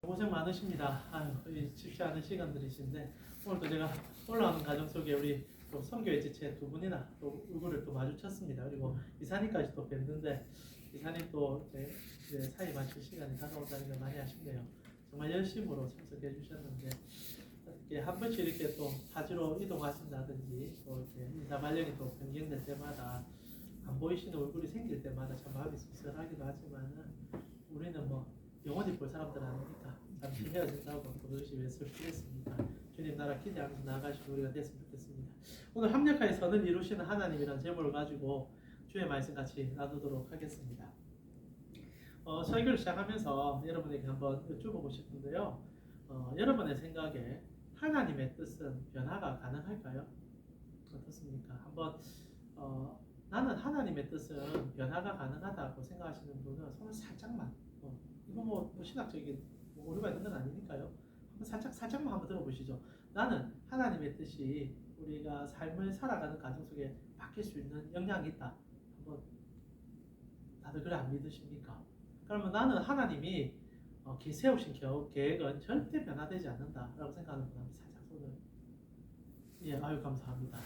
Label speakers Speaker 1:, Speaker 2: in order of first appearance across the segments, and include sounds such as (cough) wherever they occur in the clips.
Speaker 1: 고생 많으십니다. 아유, 이 쉽지 않은 시간들이신데 오늘도 제가 올라오는 과정 속에 우리 또 선교의 지체 두 분이나 또 얼굴을 또 마주쳤습니다. 그리고 이사님까지 또 뵀는데 이사님 또 이제, 사이 마칠 시간이 다가온다는 게 많이 아쉽네요. 정말 열심으로 참석해 주셨는데 이렇게 한 번씩 이렇게 또 타지로 이동하신다든지 또 이렇게 인사 발령이 또 변경될 때마다 안 보이시는 얼굴이 생길 때마다 참 마음이 씁쓸하기도 하지만은 우리는 뭐 영원히 볼 사람들 아닙니까? 잠시 헤어진다고 또 그것이 왜 슬프겠습니까? 주님 나라 기대하면서 나아가시고 우리가 됐으면 좋겠습니다. 오늘 합력하여 선을 이루시는 하나님이라는 제목을 가지고 주의 말씀 같이 나누도록 하겠습니다. 어, 설교를 시작하면서 여러분에게 한번 여쭤보고 싶은데요. 어, 여러분의 생각에 하나님의 뜻은 변화가 가능할까요? 어떻습니까? 한번 어, 나는 하나님의 뜻은 변화가 가능하다고 생각하시는 분은 손을 살짝만 어, 이거 뭐, 뭐 신학적인 뭐 오류가 있는 건 아니니까요. 한번 살짝 살짝만 한번 들어보시죠. 나는 하나님의 뜻이 우리가 삶을 살아가는 과정 속에 바뀔 수 있는 영향이 있다. 한번 다들 그래 안 믿으십니까? 그러면 나는 하나님이 어, 기 세우신 겨- 계획은 절대 변화되지 않는다라고 생각하는 분 한번 살짝 손을 예, 아유 감사합니다.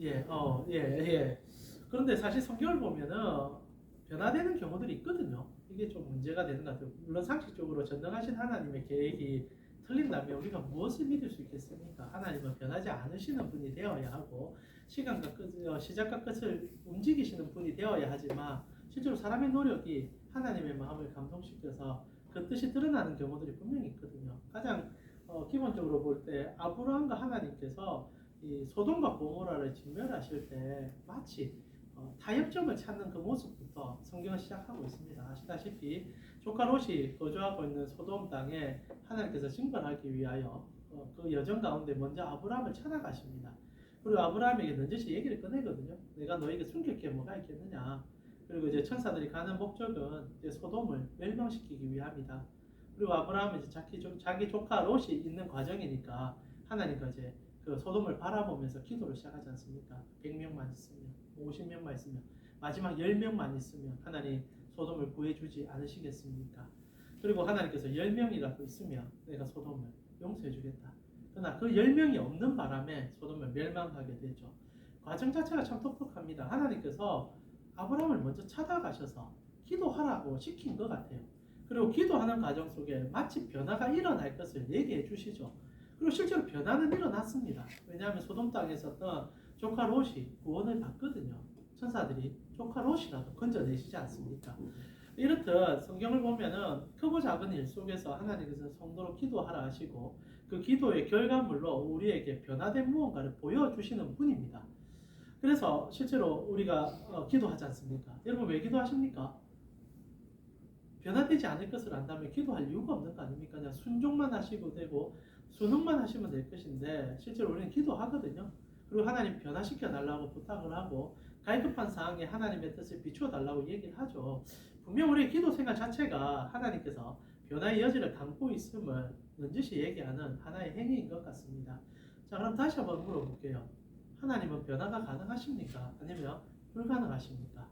Speaker 1: 예, 어, 예, 예. 그런데 사실 성경을 보면은 변화되는 경우들이 있거든요. 이게 좀 문제가 되는 것 같아요. 물론 상식적으로 전능하신 하나님의 계획이 틀린다면 우리가 무엇을 믿을 수 있겠습니까? 하나님은 변하지 않으시는 분이 되어야 하고 시간과 끝, 어, 시작과 끝을 움직이시는 분이 되어야 하지만 실제로 사람의 노력이 하나님의 마음을 감동시켜서 그 뜻이 드러나는 경우들이 분명히 있거든요. 가장 어, 기본적으로 볼 때 아브라함과 하나님께서 이 소돔과 고모라를 진멸하실 때 마치 어, 타협점을 찾는 그 모습부터 성경을 시작하고 있습니다. 아시다시피 조카 롯이 거주하고 있는 소돔 땅에 하나님께서 징벌하기 위하여 어, 그 여정 가운데 먼저 아브라함을 찾아가십니다. 그리고 아브라함에게 넌지시 얘기를 꺼내거든요. 내가 너에게 숨길 게 뭐가 있겠느냐. 그리고 이제 천사들이 가는 목적은 이제 소돔을 멸망시키기 위함이다. 그리고 아브라함은 이제 자기, 조, 자기 조카 롯이 있는 과정이니까 하나님과 이제 그 소돔을 바라보면서 기도를 시작하지 않습니까? 100명만 있으면, 50명만 있으면, 마지막 10명만 있으면 하나님 소돔을 구해주지 않으시겠습니까? 그리고 하나님께서 10명이라도 있으면 내가 소돔을 용서해 주겠다. 그러나 그 10명이 없는 바람에 소돔을 멸망하게 되죠. 과정 자체가 참 똑똑합니다. 하나님께서 아브라함을 먼저 찾아가셔서 기도하라고 시킨 것 같아요. 그리고 기도하는 과정 속에 마치 변화가 일어날 것을 얘기해 주시죠. 그리고 실제로 변화는 일어났습니다. 왜냐하면 소돔 땅에 있었던 조카 롯이 구원을 받거든요. 천사들이 조카 롯이라도 건져내시지 않습니까? 이렇듯 성경을 보면은 크고 작은 일 속에서 하나님께서 성도로 기도하라 하시고 그 기도의 결과물로 우리에게 변화된 무언가를 보여주시는 분입니다. 그래서 실제로 우리가 어, 기도하지 않습니까? 여러분 왜 기도하십니까? 변화되지 않을 것을 안다면 기도할 이유가 없는 거 아닙니까? 그냥 순종만 하시고 되고 순응만 하시면 될 것인데 실제로 우리는 기도하거든요. 그리고 하나님 변화시켜 달라고 부탁을 하고 갈급한 상황에 하나님의 뜻을 비추어 달라고 얘기를 하죠. 분명 우리 기도 생활 자체가 하나님께서 변화의 여지를 담고 있음을 넌지시 얘기하는 하나의 행위인 것 같습니다. 자, 그럼 다시 한번 물어볼게요. 하나님은 변화가 가능하십니까? 아니면 불가능하십니까?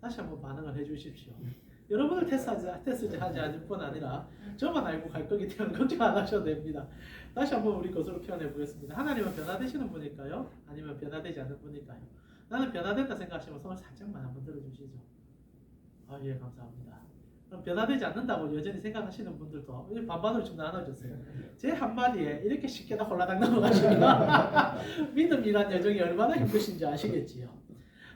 Speaker 1: 다시 한번 반응을 해주십시오. (laughs) 여러분을 테스트하지, 테스트 하지 않을 뿐 아니라 저만 알고 갈 거기 때문에 (laughs) 걱정 안 하셔도 됩니다. 다시 한번 우리 것으로 표현해 보겠습니다. 하나님은 변화되시는 분일까요? 아니면 변화되지 않는 분일까요? 나는 변화된다 생각하시면 손을 살짝만 한번 들어주시죠. 아, 예, 감사합니다. 그럼 변화되지 않는다고 여전히 생각하시는 분들도 이 반반으로 좀 나눠주세요. 제 한마디에 이렇게 쉽게 다 홀라당 넘어가시면 (laughs) 믿음이란 여정이 얼마나 힘드신지 아시겠지요.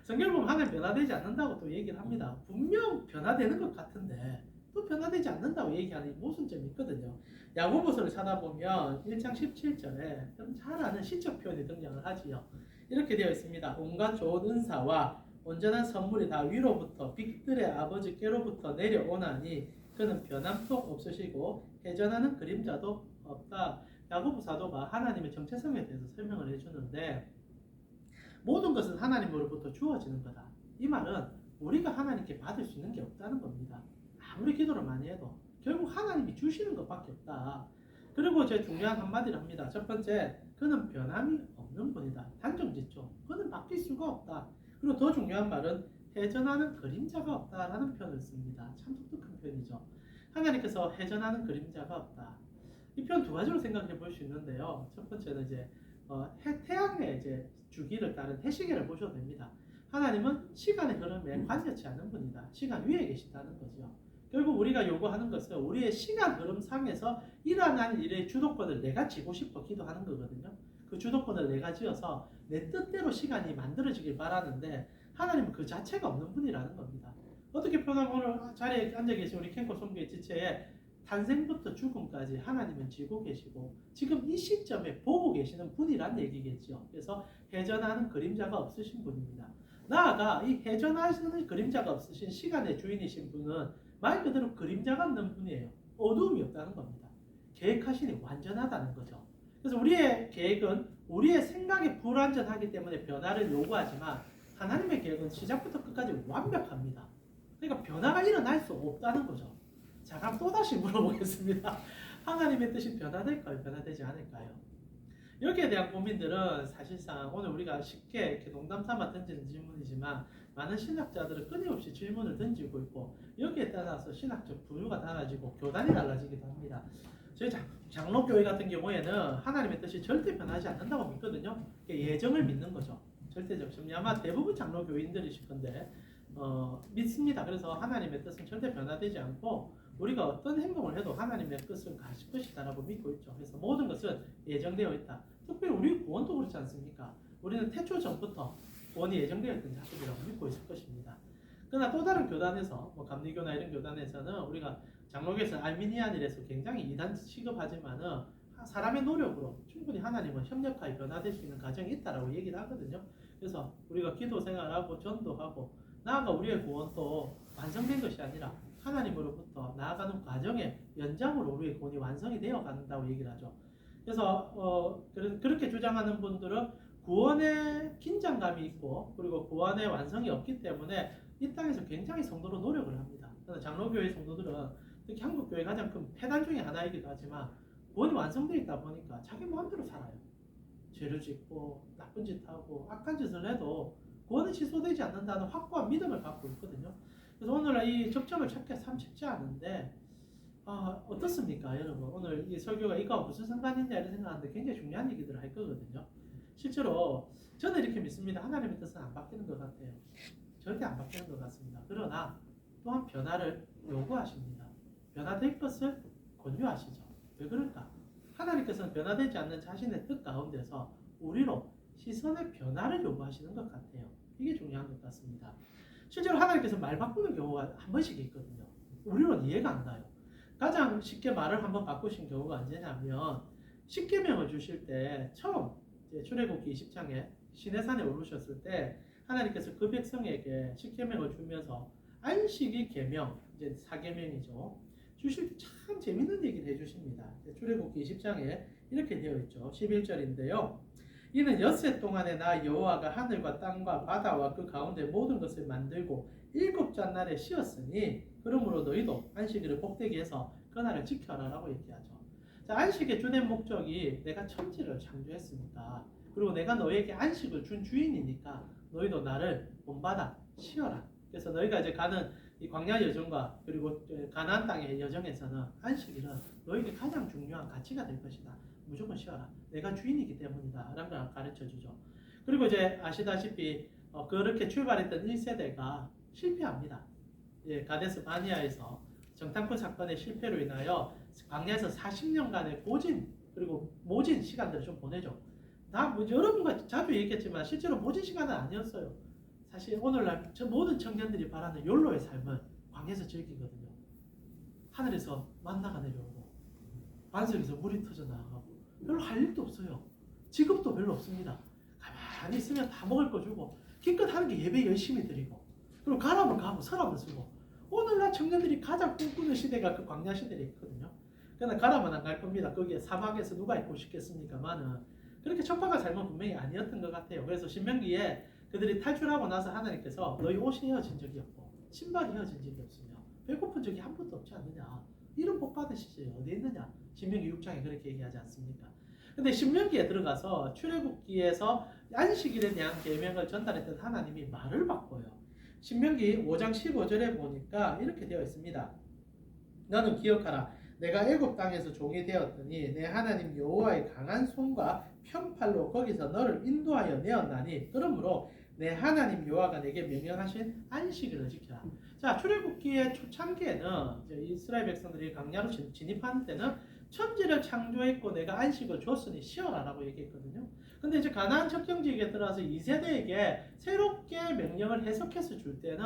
Speaker 1: 성경 보면 하나님 변화되지 않는다고 또 얘기를 합니다. 분명 변화되는 것 같은데 또 변화되지 않는다고 얘기하는 모순점이 있거든요. 야고보서를 찾아보면 1장 17절에 여러분 잘 아는 시적 표현이 등장을 하지요. 이렇게 되어 있습니다. 온갖 좋은 은사와 온전한 선물이 다 위로부터 빛들의 아버지께로부터 내려오나니 그는 변함도 없으시고 회전하는 그림자도 없다. 야고보 사도가 하나님의 정체성에 대해서 설명을 해주는데 모든 것은 하나님으로부터 주어지는 거다. 이 말은 우리가 하나님께 받을 수 있는 게 없다는 겁니다. 아무리 기도를 많이 해도 결국 하나님이 주시는 것밖에 없다. 그리고 제 중요한 한마디를 합니다. 첫 번째, 그는 변함이 없는 분이다. 단정 짓죠. 그는 바뀔 수가 없다. 그리고 더 중요한 말은 회전하는 그림자가 없다라는 표현을 씁니다. 참 독특한 표현이죠. 하나님께서 해전하는 그림자가 없다. 이편두 가지로 생각해 볼 수 있는데요. 첫 번째는 이제 어, 해, 태양의 이제 주기를 따른 해시계를 보셔도 됩니다. 하나님은 시간의 흐름에 관여치 않는 분이다. 시간 위에 계신다는 거죠. 결국 우리가 요구하는 것은 우리의 시간 흐름 상에서 일어난 일의 주도권을 내가 쥐고 싶어 기도하는 거거든요. 그 주도권을 내가 쥐어서 내 뜻대로 시간이 만들어지길 바라는데 하나님은 그 자체가 없는 분이라는 겁니다. 어떻게 표현하면 자리에 앉아 계신 우리 캔코 성교의 지체에 탄생부터 죽음까지 하나님은 쥐고 계시고 지금 이 시점에 보고 계시는 분이란 얘기겠죠. 그래서 해전하는 그림자가 없으신 분입니다. 나아가 이 해전하시는 그림자가 없으신 시간의 주인이신 분은 말 그대로 그림자가 없는 분이에요. 어두움이 없다는 겁니다. 계획하시니 완전하다는 거죠. 그래서 우리의 계획은 우리의 생각이 불완전하기 때문에 변화를 요구하지만 하나님의 계획은 시작부터 끝까지 완벽합니다. 그러니까 변화가 일어날 수 없다는 거죠. 자, 그럼 또다시 물어보겠습니다. (laughs) 하나님의 뜻이 변화될까요? 변화되지 않을까요? 여기에 대한 고민들은 사실상 오늘 우리가 쉽게 이렇게 농담 삼아 던지는 질문이지만 많은 신학자들은 끊임없이 질문을 던지고 있고 여기에 따라서 신학적 부류가 달라지고 교단이 달라지기도 합니다. 저희 장, 장로교회 같은 경우에는 하나님의 뜻이 절대 변하지 않는다고 믿거든요. 예정을 믿는 거죠. 절대적 심리 아마 대부분 장로교인들이실 건데 어, 믿습니다. 그래서 하나님의 뜻은 절대 변화되지 않고 우리가 어떤 행동을 해도 하나님의 뜻을 가실 것이다라고 믿고 있죠. 그래서 모든 것은 예정되어 있다. 특별히 우리 구원도 그렇지 않습니까? 우리는 태초 전부터 구원이 예정되어 있던 자들이라고 믿고 있을 것입니다. 그러나 또 다른 교단에서 뭐 감리교나 이런 교단에서는 우리가 장로교에서 알미니안이라서 굉장히 이단 취급하지만은 사람의 노력으로 충분히 하나님은 협력하여 변화될 수 있는 과정이 있다라고 얘기를 하거든요. 그래서 우리가 기도 생활하고 전도하고 나아가 우리의 구원도 완성된 것이 아니라 하나님으로부터 나아가는 과정의 연장으로 우리의 구원이 완성이 되어 간다고 얘기를 하죠. 그래서 어, 그렇게 주장하는 분들은 구원에 긴장감이 있고 그리고 구원의 완성이 없기 때문에 이 땅에서 굉장히 성도로 노력을 합니다. 그래서 장로교회 성도들은 특히 한국 교회 가장 큰 폐단 중에 하나이기도 하지만 구원이 완성되어 있다 보니까 자기 마음대로 살아요. 죄를 짓고 나쁜 짓 하고 악한 짓을 해도 구원이 취소되지 않는다는 확고한 믿음을 갖고 있거든요. 그래서 오늘 이 접점을 찾기 참 쉽지 않은데 아, 어떻습니까, 여러분? 오늘 이 설교가 이거와 무슨 상관이냐 이런 생각하는데 굉장히 중요한 얘기들을 할 거거든요. 실제로 저는 이렇게 믿습니다. 하나님의 뜻은 안 바뀌는 것 같아요. 절대 안 바뀌는 것 같습니다. 그러나 또한 변화를 요구하십니다. 변화될 것을 권유하시죠. 왜 그럴까? 하나님께서는 변화되지 않는 자신의 뜻 가운데서 우리로 시선의 변화를 요구하시는 것 같아요. 이게 중요한 것 같습니다. 실제로 하나님께서 말 바꾸는 경우가 한 번씩 있거든요. 우리는 이해가 안 가요. 가장 쉽게 말을 한번 바꾸신 경우가 언제냐면 십계명을 주실 때 처음 출애굽기 20장에 시내산에 오르셨을 때 하나님께서 그 백성에게 십계명을 주면서 안식이 계명 이제 사계명이죠. 주실 때 참 재밌는 얘기를 해주십니다. 출애굽기 20장에 이렇게 되어 있죠. 11절인데요. 이는 엿새 동안에 나 여호와가 하늘과 땅과 바다와 그 가운데 모든 것을 만들고 일곱 짠날에 쉬었으니 그러므로 너희도 안식일을 복되게 해서 그날을 지켜라라고 얘기하죠. 자, 안식의 주된 목적이 내가 천지를 창조했으니까 그리고 내가 너에게 안식을 준 주인이니까 너희도 나를 본받아 쉬어라. 그래서 너희가 이제 가는 이 광야 여정과 그리고 가나안 땅의 여정에서는 안식일은 너에게 가장 중요한 가치가 될 것이다. 무조건 쉬어라. 내가 주인이기 때문이다. 라는 걸 가르쳐 주죠. 그리고 이제 아시다시피 어, 그렇게 출발했던 1세대가 실패합니다. 예, 가데스 바니아에서 정탐꾼 사건의 실패로 인하여 광야에서 40년간의 고진 그리고 모진 시간들을 좀 보내죠. 다 뭐, 여러분과 자주 얘기했지만 실제로 모진 시간은 아니었어요. 사실 오늘날 저 모든 청년들이 바라는 욜로의 삶을 광야에서 즐기거든요. 하늘에서 만나가 내려오고 반석에서 물이 터져 나가고 별로 할 일도 없어요. 직업도 별로 없습니다. 가만히 있으면 다 먹을 거 주고 기껏 하는 게 예배 열심히 드리고 그리고 가라면 가고 서라면 쓰고 오늘날 청년들이 가장 꿈꾸는 시대가 그 광야 시대에 있거든요. 그러나 가라면 안 갈 겁니다. 거기에 사막에서 누가 있고 싶겠습니까만은 그렇게 척박한 삶은 분명히 아니었던 것 같아요. 그래서 신명기에 그들이 탈출하고 나서 하나님께서 너희 옷이 헤어진 적이 없고 신발이 헤어진 적이 없으며 배고픈 적이 한 번도 없지 않느냐 이런 복 받으시지 어디 있느냐 신명기 6장에 그렇게 얘기하지 않습니까? 근데 신명기에 들어가서 출애굽기에서 안식일에 대한 계명을 전달했던 하나님이 말을 바꿔요. 신명기 5장 15절에 보니까 이렇게 되어 있습니다. 너는 기억하라. 내가 애굽 땅에서 종이 되었더니 내 하나님 여호와의 강한 손과 편팔로 거기서 너를 인도하여 내었나니 그러므로 내 하나님 여호와가 내게 명령하신 안식일을 지켜라. 자 출애굽기의 초창기에는 이스라엘 백성들이 강야로 진- 진입하는 때는 천지를 창조했고 내가 안식을 줬으니 쉬어라라고 얘기했거든요. 근데 이제 가나안 척경지에 들어와서 2세대에게 새롭게 명령을 해석해서 줄 때는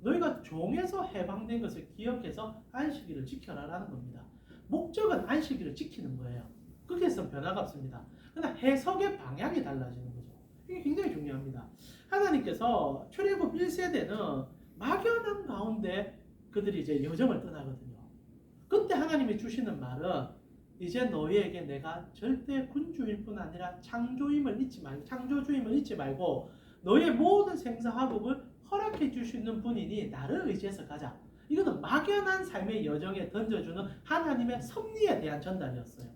Speaker 1: 너희가 종에서 해방된 것을 기억해서 안식일을 지켜라라는 겁니다. 목적은 안식일을 지키는 거예요. 거기에서 변화가 없습니다. 그러나 해석의 방향이 달라지는 거죠. 이게 굉장히 중요합니다. 하나님께서 출애굽 1세대는 막연한 가운데 그들이 이제 여정을 떠나거든요. 그때 하나님이 주시는 말은 이제 너희에게 내가 절대 군주일 뿐 아니라 창조임을 잊지 말고 창조주임을 잊지 말고 너희의 모든 생사화복을 허락해 있는 분이니 나를 의지해서 가자. 이거는 막연한 삶의 여정에 던져주는 하나님의 섭리에 대한 전달이었어요.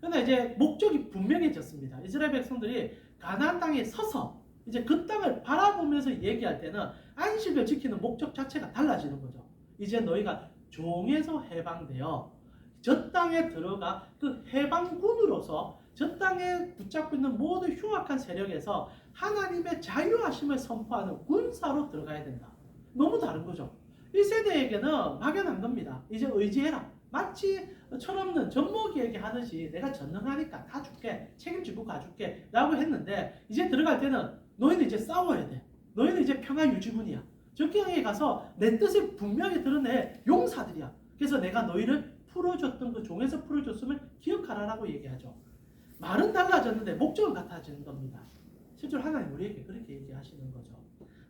Speaker 1: 그러나 이제 목적이 분명해졌습니다. 이스라엘 백성들이 가나안 땅에 서서 이제 그 땅을 바라보면서 얘기할 때는 안식을 지키는 목적 자체가 달라지는 거죠. 이제 너희가 종에서 해방되어 저 땅에 들어가 그 해방군으로서 저 땅에 붙잡고 있는 모든 흉악한 세력에서 하나님의 자유하심을 선포하는 군사로 들어가야 된다. 너무 다른 거죠. 1세대에게는 막연한 겁니다. 이제 의지해라. 마치 철없는 젖먹이에게 하듯이 내가 전능하니까 다 줄게. 책임지고 가줄게. 라고 했는데 이제 들어갈 때는 너희는 이제 싸워야 돼. 너희는 이제 평화 유지군이야. 적경에 가서 내 뜻을 분명히 드러내 용사들이야. 그래서 내가 너희를 풀어줬던 그 종에서 풀어줬음을 기억하라라고 얘기하죠. 말은 달라졌는데 목적은 같아지는 겁니다. 실제로 하나님 우리에게 그렇게 얘기하시는 거죠.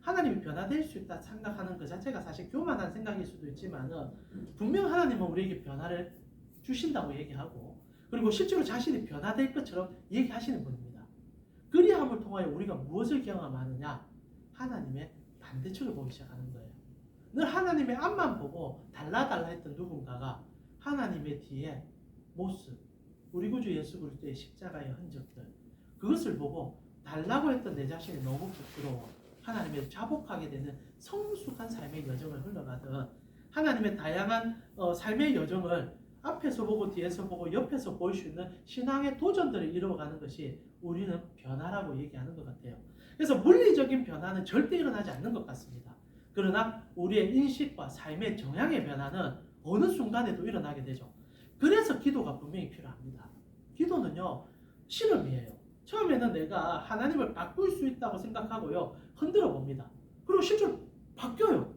Speaker 1: 하나님이 변화될 수 있다 생각하는 그 자체가 사실 교만한 생각일 수도 있지만은 분명 하나님은 우리에게 변화를 주신다고 얘기하고 그리고 실제로 자신이 변화될 것처럼 얘기하시는 분입니다. 그리함을 통하여 우리가 무엇을 경험하느냐? 하나님의 반대쪽을 보기 시작하는 거예요. 늘 하나님의 앞만 보고 달라달라 했던 누군가가 하나님의 뒤에 모습, 우리 구주 예수 그리스도의 십자가의 흔적들 그것을 보고 달라고 했던 내 자신이 너무 부끄러워 하나님의 자복하게 되는 성숙한 삶의 여정을 흘러가든 하나님의 다양한 어, 삶의 여정을 앞에서 보고 뒤에서 보고 옆에서 볼 수 있는 신앙의 도전들을 이루어가는 것이 우리는 변화라고 얘기하는 것 같아요. 그래서 물리적인 변화는 절대 일어나지 않는 것 같습니다. 그러나 우리의 인식과 삶의 정향의 변화는 어느 순간에도 일어나게 되죠. 그래서 기도가 분명히 필요합니다. 기도는요, 실험이에요. 처음에는 내가 하나님을 바꿀 수 있다고 생각하고요, 흔들어 봅니다. 그리고 실제로 바뀌어요.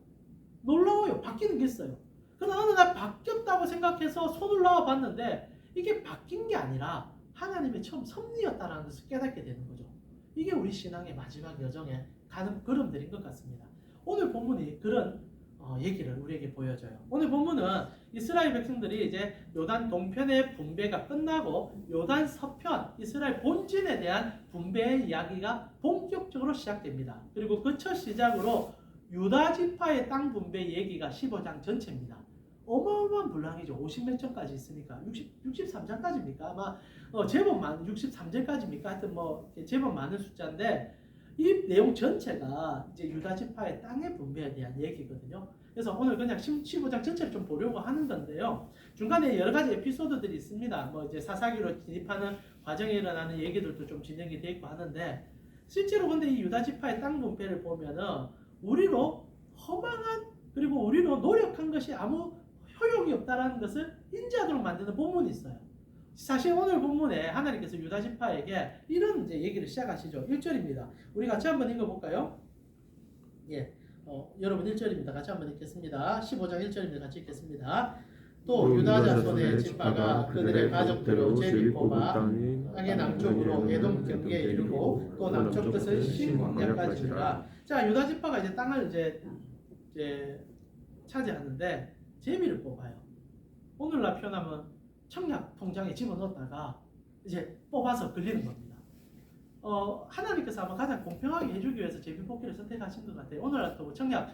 Speaker 1: 놀라워요. 바뀌는 게 있어요. 그러나 어느 날 바뀌었다고 생각해서 손을 넣어 봤는데, 이게 바뀐 게 아니라 하나님의 처음 섭리였다라는 것을 깨닫게 되는 거죠. 이게 우리 신앙의 마지막 여정에 가는 걸음들인 것 같습니다. 오늘 본문이 그런 어, 얘기를 우리에게 보여줘요. 오늘 본문은 이스라엘 백성들이 이제 요단 동편의 분배가 끝나고 요단 서편 이스라엘 본진에 대한 분배의 이야기가 본격적으로 시작됩니다. 그리고 그 첫 시작으로 유다 지파의 땅 분배 얘기가 15장 전체입니다. 어마어마한 분량이죠. 50몇 장까지 있으니까 60, 63장까지입니까? 아마 어, 제법 많은 63장까지입니까? 하여튼 뭐 제법 많은 숫자인데 이 내용 전체가 이제 유다 지파의 땅의 분배에 대한 얘기거든요. 그래서 오늘 그냥 15장 전체를 좀 보려고 하는 건데요. 중간에 여러 가지 에피소드들이 있습니다. 뭐 이제 사사기로 진입하는 과정에 일어나는 얘기들도 좀 진행이 돼 있고 하는데 실제로 근데 이 유다 지파의 땅 분배를 보면은 우리로 허망한 그리고 우리로 노력한 것이 아무 효용이 없다라는 것을 인지하도록 만드는 본문이 있어요. 사실 오늘 본문에 하나님께서 유다 지파에게 이런 이제 얘기를 시작하시죠. 1절입니다. 우리 같이 한번 읽어 볼까요? 예. 어, 여러분 1절입니다. 같이 한번 읽겠습니다. 15장 1절입니다. 같이 읽겠습니다. 또 유다 자손의 지파가 그들의 가족대로 제비 뽑아 땅의 남쪽으로 에돔 경계에 이르고 또 남쪽 끝을 신광야까지니라. 자 유다 지파가 이제 땅을 이제 이제 차지하는데 제비를 뽑아요. 오늘날 표현하면 청약 통장에 집어넣었다가 이제 뽑아서 걸리는 겁니다. 어, 하나님께서 아마 가장 공평하게 해주기 위해서 제비 뽑기를 선택하신 것 같아요. 오늘날 또 청약,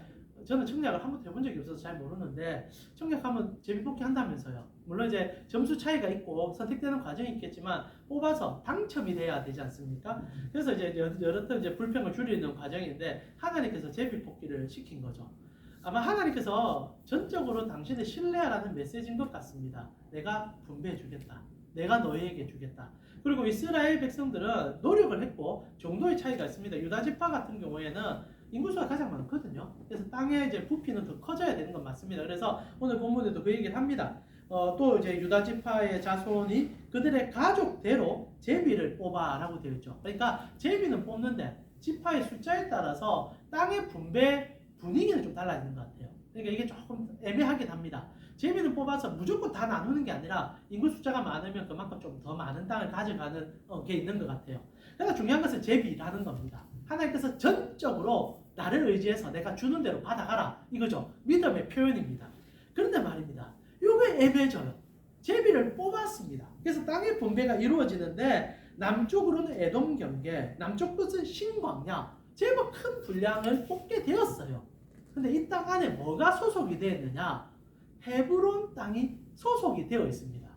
Speaker 1: 저는 청약을 한 번도 해본 적이 없어서 잘 모르는데 청약하면 제비 뽑기 한다면서요. 물론 이제 점수 차이가 있고 선택되는 과정이 있겠지만 뽑아서 당첨이 돼야 되지 않습니까? 그래서 이제 여- 여러 번 이제 불평을 줄이는 과정인데 하나님께서 제비 뽑기를 시킨 거죠. 아마 하나님께서 전적으로 당신을 신뢰하라는 메시지인 것 같습니다. 내가 분배해 주겠다. 내가 너희에게 주겠다. 그리고 이스라엘 백성들은 노력을 했고 정도의 차이가 있습니다. 유다 지파 같은 경우에는 인구수가 가장 많거든요. 그래서 땅에 이제 부피는 더 커져야 되는 건 맞습니다. 그래서 오늘 본문에도 그 얘기를 합니다. 어, 또 이제 유다 지파의 자손이 그들의 가족대로 제비를 뽑아라고 되어 있죠. 그러니까 제비는 뽑는데 지파의 숫자에 따라서 땅의 분배 분위기는 좀 달라지는 것 같아요. 그러니까 이게 조금 애매하긴 합니다. 제비는 뽑아서 무조건 다 나누는 게 아니라 인구 숫자가 많으면 그만큼 좀 더 많은 땅을 가져가는 어, 게 있는 것 같아요. 그러니까 중요한 것은 제비라는 겁니다. 하나님께서 전적으로 나를 의지해서 내가 주는 대로 받아가라 이거죠. 믿음의 표현입니다. 그런데 말입니다. 요게 애매해져요. 제비를 뽑았습니다. 그래서 땅의 분배가 이루어지는데 남쪽으로는 에돔 경계, 남쪽 끝은 신광야, 제법 큰 분량을 뽑게 되었어요. 근데 이 땅 안에 뭐가 소속이 되어 있느냐? 헤브론 땅이 소속이 되어 있습니다.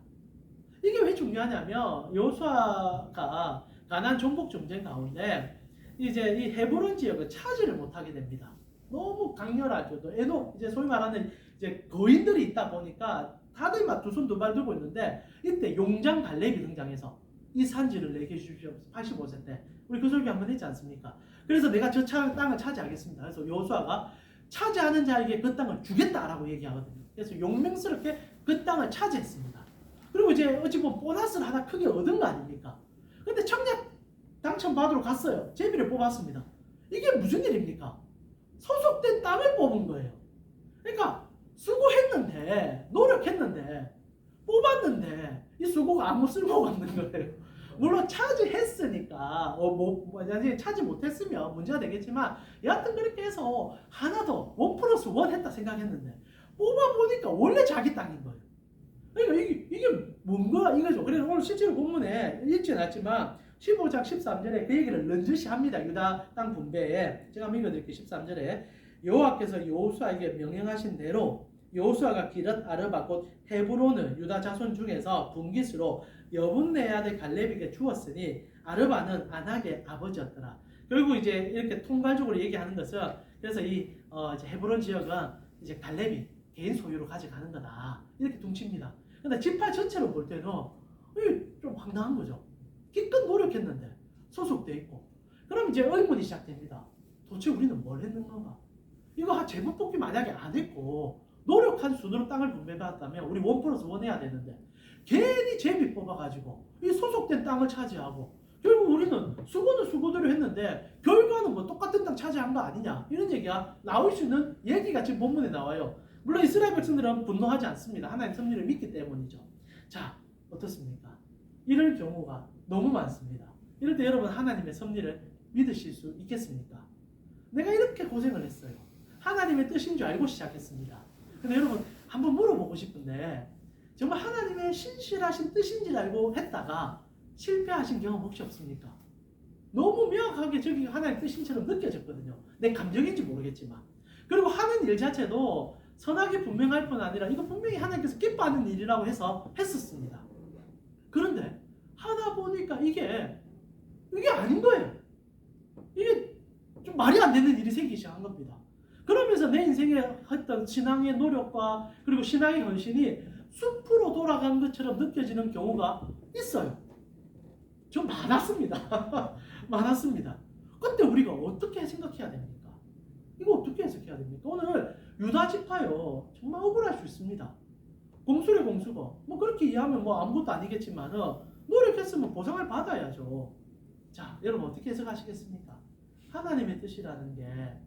Speaker 1: 이게 왜 중요하냐면 요수아가 가난 종복 전쟁 가운데 이제 이 헤브론 지역을 차지를 못하게 됩니다. 너무 강렬하죠. 또 에도 이제 소위 말하는 이제 거인들이 있다 보니까 다들 막 두 손 두 발 들고 있는데 이때 용장 갈렙이 등장해서 이 산지를 내게 주십시오. 85세 때 우리 그 설교 한번 했지 않습니까? 그래서 내가 저 차- 땅을 차지하겠습니다. 그래서 요수아가 차지하는 자에게 그 땅을 주겠다라고 얘기하거든요. 그래서 용맹스럽게 그 땅을 차지했습니다. 그리고 이제 어찌 보면 보너스를 하나 크게 얻은 거 아닙니까? 근데 청약 당첨 받으러 갔어요. 제비를 뽑았습니다. 이게 무슨 일입니까? 소속된 땅을 뽑은 거예요. 그러니까 수고했는데 노력했는데 뽑았는데 이 수고가 아무 쓸모가 없는 거예요. 물론 차지했으니까 어 뭐 만약에 차지 못했으면 문제가 되겠지만 여하튼 그렇게 해서 하나 더원 플러스 원 했다 생각했는데 뽑아 보니까 원래 자기 땅인 거예요. 그러니까 이게 이게 뭔가 이거죠. 그래서 오늘 실제로 본문에 읽지 않았지만 15장 13절에 그 얘기를 런젓이 합니다. 유다 땅 분배에 제가 읽어드릴게요. 13절에 여호와께서 여호수아에게 명령하신 대로 여호수아가 기릇 아르바 곧 헤브론을 유다 자손 중에서 분깃으로 여분네 아들 갈렙에게 주었으니 아르바는 안악의 아버지였더라. 결국 이제 이렇게 통괄적으로 얘기하는 것은 그래서 이 어, 이제 헤브론 지역은 이제 갈렙이 개인 소유로 가져가는 거다 이렇게 퉁칩니다. 근데 지파 전체로 볼 때는 좀 황당한 거죠. 기껏 노력했는데 소속돼 있고 그럼 이제 의문이 시작됩니다. 도대체 우리는 뭘 했는 건가? 이거 한 제목 뽑기 만약에 안 했고 노력한 순으로 땅을 분배받았다면 우리 원 플러스 원 해야 되는데 괜히 제비 뽑아가지고 이 소속된 땅을 차지하고 결국 우리는 수고는 수고대로 했는데 결과는 뭐 똑같은 땅 차지한 거 아니냐 이런 얘기가 나올 수 있는 얘기가 지금 본문에 나와요. 물론 이스라엘 백성들은 분노하지 않습니다. 하나님 섭리를 믿기 때문이죠. 자 어떻습니까? 이럴 경우가 너무 많습니다. 이럴 때 여러분 하나님의 섭리를 믿으실 수 있겠습니까? 내가 이렇게 고생을 했어요. 하나님의 뜻인 줄 알고 시작했습니다. 근데 여러분 한번 물어보고 싶은데 정말 하나님의 신실하신 뜻인 줄 알고 했다가 실패하신 경험 혹시 없습니까? 너무 명확하게 저기 하나님 뜻인처럼 느껴졌거든요. 내 감정인지 모르겠지만. 그리고 하는 일 자체도 선하게 분명할 뿐 아니라 이거 분명히 하나님께서 기뻐하는 일이라고 해서 했었습니다. 그런데 하다 보니까 이게 이게 아닌 거예요. 이게 좀 말이 안 되는 일이 생기기 시작한 겁니다. 그러면서 내 인생에 했던 신앙의 노력과 그리고 신앙의 헌신이 숲으로 돌아간 것처럼 느껴지는 경우가 있어요. 좀 많았습니다. (laughs) 많았습니다. 그때 우리가 어떻게 생각해야 됩니까? 이거 어떻게 해석해야 됩니까? 오늘 유다 지파요 정말 억울할 수 있습니다. 공수래 공수고 뭐 그렇게 이해하면 뭐 아무것도 아니겠지만은 노력했으면 보상을 받아야죠. 자 여러분 어떻게 해석하시겠습니까? 하나님의 뜻이라는 게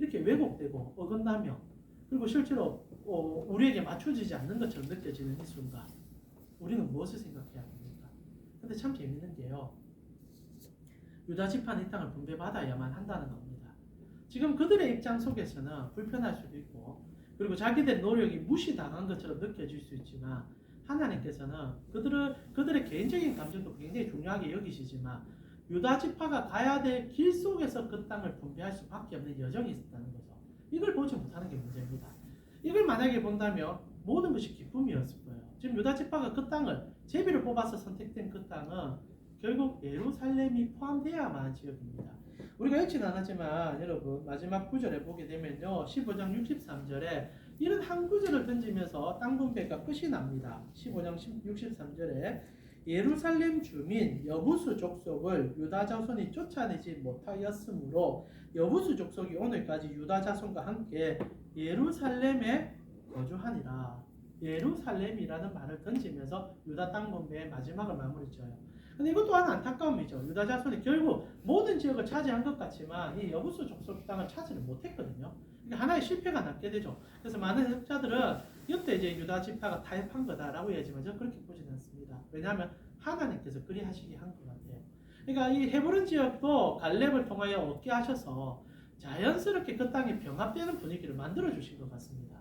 Speaker 1: 이렇게 왜곡되고 어긋나며 그리고 실제로 어, 우리에게 맞춰지지 않는 것처럼 느껴지는 이 순간 우리는 무엇을 생각해야 됩니까? 근데 참 재밌는 게요. 유다 지파는 이 땅을 분배받아야만 한다는 겁니다. 지금 그들의 입장 속에서는 불편할 수도 있고 그리고 자기들 노력이 무시당한 것처럼 느껴질 수 있지만 하나님께서는 그들을 그들의 개인적인 감정도 굉장히 중요하게 여기시지만 유다 지파가 가야 될 길 속에서 그 땅을 분배할 수밖에 없는 여정이 있었다는 거죠. 이걸 보지 못하는 게 문제입니다. 이걸 만약에 본다면 모든 것이 기쁨이었을 거예요. 지금 유다 지파가 그 땅을 제비를 뽑아서 선택된 그 땅은 결국 예루살렘이 포함되어야만 지역입니다. 우리가 읽지는 않았지만 여러분 마지막 구절에 보게 되면요 15장 63절에 이런 한 구절을 던지면서 땅 분배가 끝이 납니다. 15장 63절에 예루살렘 주민 여부수 족속을 유다 자손이 쫓아내지 못하였으므로 여부수 족속이 오늘까지 유다 자손과 함께 예루살렘에 거주하니라. 예루살렘이라는 말을 던지면서 유다 땅 분배의 마지막을 마무리 지어요. 근데 이것 또한 안타까움이죠. 유다 자손이 결국 모든 지역을 차지한 것 같지만 이 여부수 족속 땅을 차지를 못했거든요. 그러니까 하나의 실패가 남게 되죠. 그래서 많은 해석자들은 이때 이제 유다 지파가 타협한 거다라고 얘기하지만 저는 그렇게 보지는 않습니다. 왜냐하면 하나님께서 그리 하시게 한 것 같아요. 그러니까 이 헤브론 지역도 갈렙을 통하여 얻게 하셔서 자연스럽게 그 땅이 병합되는 분위기를 만들어 주신 것 같습니다.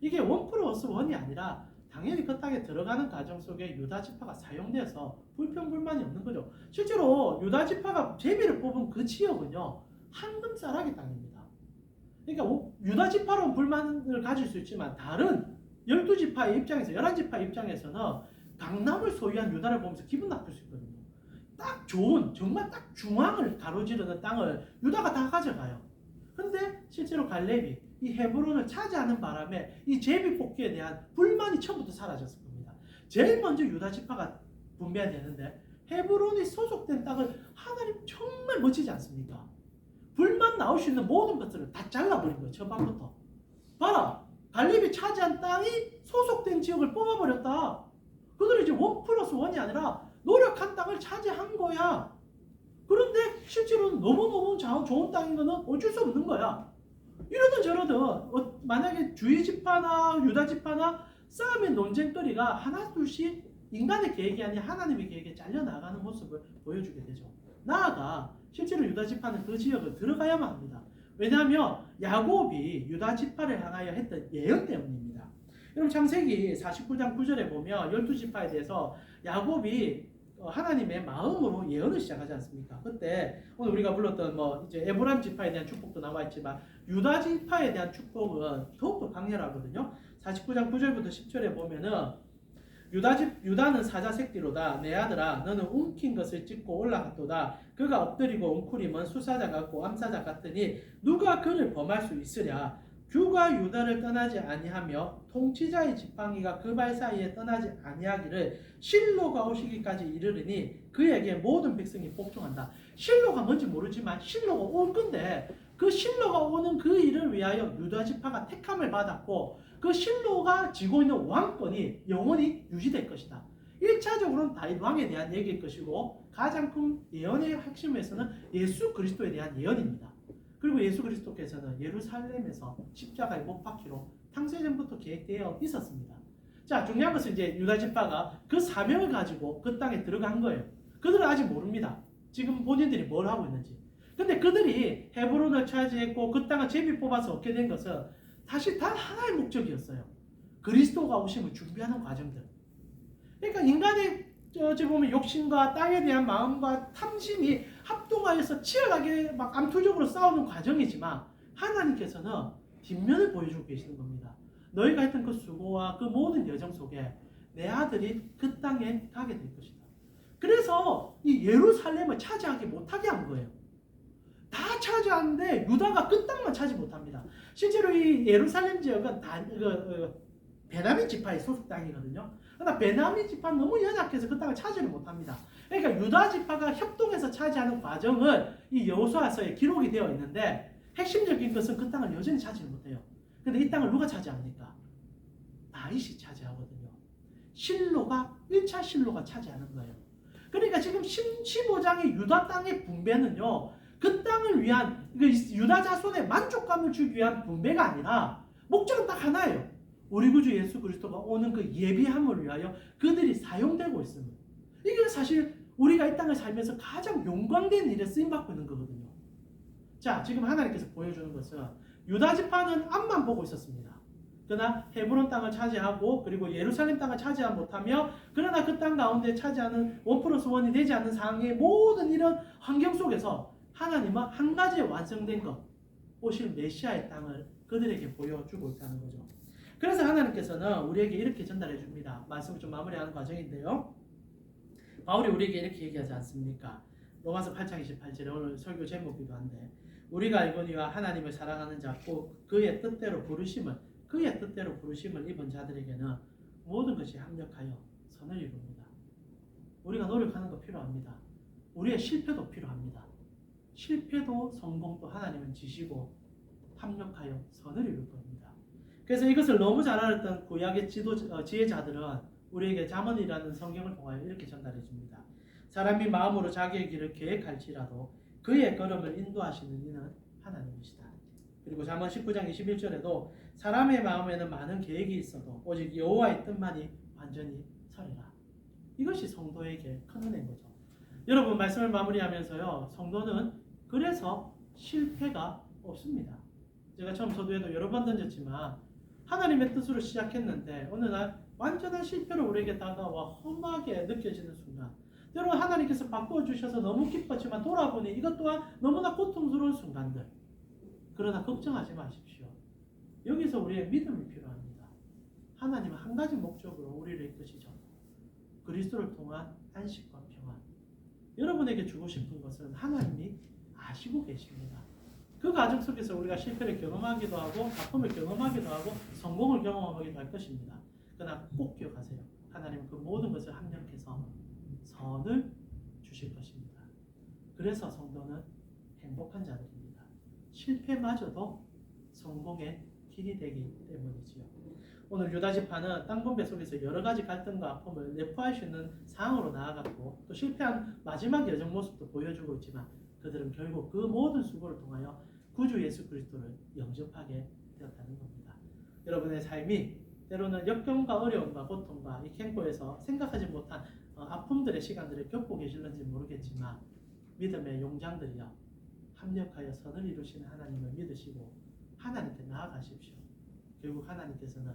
Speaker 1: 이게 원 플러스 원이 아니라 당연히 그 땅에 들어가는 과정 속에 유다 지파가 사용돼서 불평불만이 없는 거죠. 실제로 유다 지파가 제비를 뽑은 그 지역은요 황금 쌀아기 땅입니다. 그러니까 오- 유다 지파로 불만을 가질 수 있지만 다른 12지파의 입장에서 11지파 입장에서는 강남을 소유한 유다를 보면서 기분 나쁠 수 있거든요. 딱 좋은 정말 딱 중앙을 가로지르는 땅을 유다가 다 가져가요. 근데 실제로 갈렙이 이 헤브론을 차지하는 바람에 이 제비 뽑기에 대한 불만이 처음부터 사라졌을 겁니다. 제일 먼저 유다 지파가 분배되는데 헤브론이 소속된 땅을 하나님 정말 멋지지 않습니까? 불만 나올 수 있는 모든 것들을 다 잘라버린 거예요. 처음부터. 봐라. 갈렙이 차지한 땅이 소속된 지역을 뽑아버렸다. 그들이 이제 원 플러스 원이 아니라 노력한 땅을 차지한 거야. 그런데 실제로는 너무너무 자- 좋은 땅인 거는 어쩔 수 없는 거야. 이러든 저러든 어, 만약에 주의 지파나 유다 지파나 싸움의 논쟁거리가 하나 둘씩 인간의 계획이 아닌 하나님의 계획에 잘려 나가는 모습을 보여주게 되죠. 나아가 실제로 유다 지파는 그 지역을 들어가야만 합니다. 왜냐하면 야곱이 유다 지파를 향하여 했던 예언 때문입니다. 여러분 창세기 49장 9절에 보면 12지파에 대해서 야곱이 어, 하나님의 마음으로 예언을 시작하지 않습니까? 그때 오늘 우리가 불렀던 뭐 이제 에브람 지파에 대한 축복도 나와 있지만 유다 지파에 대한 축복은 더욱더 강렬하거든요. 49장 9절부터 10절에 보면은 유다 집 유다는 사자 새끼로다 내 아들아 너는 움킨 것을 찢고 올라갔도다 그가 엎드리고 웅크림은 수사자 같고 암사자 같으니 누가 그를 범할 수 있으랴 규가 유다를 떠나지 아니하며 통치자의 지팡이가 그 발 사이에 떠나지 아니하기를 실로가 오시기까지 이르르니 그에게 모든 백성이 복종한다. 실로가 뭔지 모르지만 실로가 올 건데 그 실로가 오는 그 일을 위하여 유다 지파가 택함을 받았고 그 실로가 지고 있는 왕권이 영원히 유지될 것이다. 1차적으로는 다윗 왕에 대한 얘기일 것이고 가장 큰 예언의 핵심에서는 예수 그리스도에 대한 예언입니다. 그리고 예수 그리스도께서는 예루살렘에서 십자가에 못 박히로 창세전부터 계획되어 있었습니다. 자, 중요한 것은 이제 유다 지파가 그 사명을 가지고 그 땅에 들어간 거예요. 그들은 아직 모릅니다. 지금 본인들이 뭘 하고 있는지. 근데 그들이 헤브론을 차지했고 그 땅을 제비 뽑아서 얻게 된 것은 사실 단 하나의 목적이었어요. 그리스도가 오심을 준비하는 과정들. 그러니까 인간의 저 어찌 보면 욕심과 땅에 대한 마음과 탐심이 합동하여서 치열하게 막 암투적으로 싸우는 과정이지만 하나님께서는 뒷면을 보여주고 계시는 겁니다. 너희가 했던 그 수고와 그 모든 여정 속에 내 아들이 그 땅에 가게 될 것이다. 그래서 이 예루살렘을 차지하지 못하게 한 거예요. 다 차지하는데 유다가 그 땅만 차지 못합니다. 실제로 이 예루살렘 지역은 다, 그, 그, 베냐민 지파의 소속 땅이거든요. 그러나 베냐민 지파는 너무 연약해서 그 땅을 차지를 못합니다. 그러니까 유다 지파가 협동해서 차지하는 과정은 이 여호수아서에 기록이 되어 있는데 핵심적인 것은 그 땅을 여전히 차지를 못해요. 근데 이 땅을 누가 차지합니까? 다윗이 차지하거든요. 실로가 1차 실로가 차지하는 거예요. 그러니까 지금 15장의 유다 땅의 분배는요. 그 땅을 위한 그 유다 자손의 만족감을 주기 위한 분배가 아니라 목적은 딱 하나예요. 우리 구주 예수 그리스도가 오는 그 예비함을 위하여 그들이 사용되고 있습니다. 이게 사실 우리가 이 땅을 살면서 가장 영광된 일에 쓰임 받고 있는 거거든요. 자, 지금 하나님께서 보여주는 것은 유다 지파는 앞만 보고 있었습니다. 그러나 헤브론 땅을 차지하고 그리고 예루살렘 땅을 차지하지 못하며 그러나 그 땅 가운데 차지하는 원 플러스 원이 되지 않는 상황의 모든 이런 환경 속에서 하나님은 한 가지 완성된 것 오실 메시아의 땅을 그들에게 보여주고 있다는 거죠. 그래서 하나님께서는 우리에게 이렇게 전달해 줍니다. 말씀을 좀 마무리하는 과정인데요. 바울이 우리에게 이렇게 얘기하지 않습니까? 로마서 8장 28절에 오늘 설교 제목이기도 한데 우리가 알거니와 하나님을 사랑하는 자고 그의 뜻대로 부르심을 그의 뜻대로 부르심을 입은 자들에게는 모든 것이 합력하여 선을 이룹니다. 우리가 노력하는 거 필요합니다. 우리의 실패도 필요합니다. 실패도 성공도 하나님은 지시고 합력하여 선을 이룰 겁니다. 그래서 이것을 너무 잘 알았던 구약의 지도 어, 지혜자들은 우리에게 잠언이라는 성경을 통하여 이렇게 전달해 줍니다. 사람이 마음으로 자기의 길을 계획할지라도 그의 걸음을 인도하시는 이는 하나님이시다. 그리고 잠언 19장 21절에도 사람의 마음에는 많은 계획이 있어도 오직 여호와의 뜻만이 완전히 서리라. 이것이 성도에게 큰 은혜인 거죠. 여러분 말씀을 마무리하면서요. 성도는 그래서 실패가 없습니다. 제가 처음 서두에도 여러 번 던졌지만 하나님의 뜻으로 시작했는데 어느 날 완전한 실패로 우리에게 다가와 험하게 느껴지는 순간 때로 하나님께서 바꾸어 주셔서 너무 기뻤지만 돌아보니 이것 또한 너무나 고통스러운 순간들 그러나 걱정하지 마십시오. 여기서 우리의 믿음이 필요합니다. 하나님은 한 가지 목적으로 우리를 이끄시죠. 그리스도를 통한 안식과 평안. 여러분에게 주고 싶은 것은 하나님이 아시고 계십니다. 그 과정 속에서 우리가 실패를 경험하기도 하고 아픔을 경험하기도 하고 성공을 경험하기도 할 것입니다. 그러나 꼭 기억하세요. 하나님은 그 모든 것을 합력해서 선을 주실 것입니다. 그래서 성도는 행복한 자들입니다. 실패마저도 성공의 길이 되기 때문이지요. 오늘 유다 지파는 땅 분배 속에서 여러 가지 갈등과 아픔을 내포할 수 있는 상황으로 나아갔고 또 실패한 마지막 여정 모습도 보여주고 있지만 그들은 결국 그 모든 수고를 통하여 구주 예수 그리스도를 영접하게 되었다는 겁니다. 여러분의 삶이 때로는 역경과 어려움과 고통과 이 캠프에서 생각하지 못한 어, 아픔들의 시간들을 겪고 계실는지 모르겠지만 믿음의 용장들이여 합력하여 선을 이루시는 하나님을 믿으시고 하나님께 나아가십시오. 결국 하나님께서는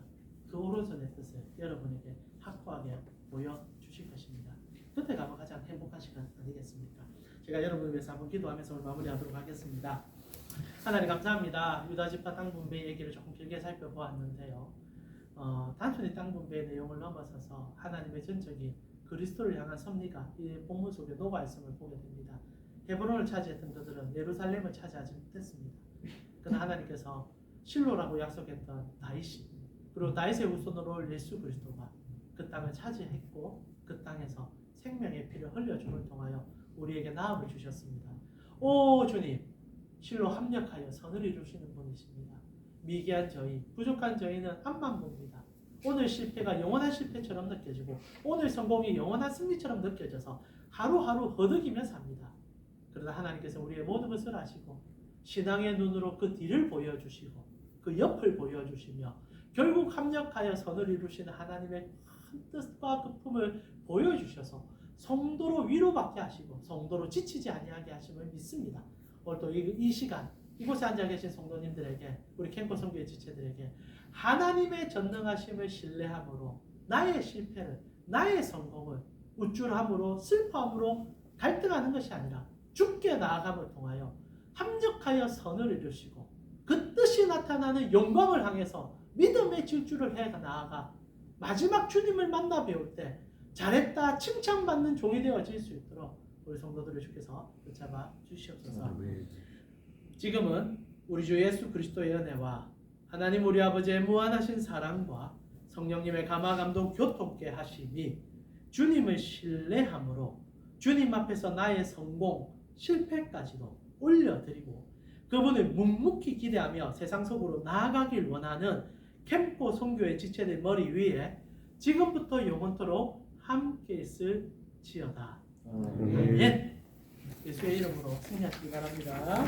Speaker 1: 그 오른손의 뜻을 여러분에게 확고하게 보여주실 것입니다. 그때가 가장 행복한 시간 아니겠습니까? 제가 여러분을 위해서 한번 기도하면서 마무리하도록 하겠습니다. 하나님 감사합니다. 유다 지파 땅 분배 얘기를 조금 길게 살펴보았는데요. 어, 단순히 땅 분배의 내용을 넘어서서 하나님의 전적인 그리스도를 향한 섭리가 이 본문 속에 녹아 있음을 보게 됩니다. 헤브론을 차지했던 그들은 예루살렘을 차지하지 못했습니다. 그러나 하나님께서 실로라고 약속했던 다윗이 그리고 다윗의 후손으로 올 예수 그리스도가 그 땅을 차지했고 그 땅에서 생명의 피를 흘려줌을 통하여 우리에게 나음을 주셨습니다. 오 주님 실로 합력하여 선을 이루시는 분이십니다. 미개한 저희, 부족한 저희는 앞만 봅니다. 오늘 실패가 영원한 실패처럼 느껴지고 오늘 성공이 영원한 승리처럼 느껴져서 하루하루 허덕이며 삽니다. 그러나 하나님께서 우리의 모든 것을 아시고 신앙의 눈으로 그 뒤를 보여주시고 그 옆을 보여주시며 결국 합력하여 선을 이루시는 하나님의 큰 뜻과 그 품을 보여주셔서 성도로 위로받게 하시고 성도로 지치지 아니하게 하심을 믿습니다. 오늘 또이 시간 이곳에 앉아 계신 성도님들에게 우리 캠퍼 성교의 지체들에게 하나님의 전능하심을 신뢰함으로 나의 실패를 나의 성공을 우쭐함으로 슬퍼함으로 갈등하는 것이 아니라 죽게 나아감을 통하여 합력하여 선을 이루시고 그 뜻이 나타나는 영광을 향해서 믿음의 질주를 해 나아가 마지막 주님을 만나 배울 때 잘했다 칭찬받는 종이 되어질 수 있도록 우리 성도들을 주께서 붙잡아 주시옵소서. 지금은 우리 주 예수 그리스도의 은혜와 하나님 우리 아버지의 무한하신 사랑과 성령님의 감화 감동 교통케 하심이 주님을 신뢰함으로 주님 앞에서 나의 성공 실패까지도 올려드리고 그분을 묵묵히 기대하며 세상 속으로 나아가길 원하는 캠포 성교의 지체들 머리 위에 지금부터 영원토록 함께 있을 지어다. 아멘. 예수의 이름으로 승리하시기 바랍니다.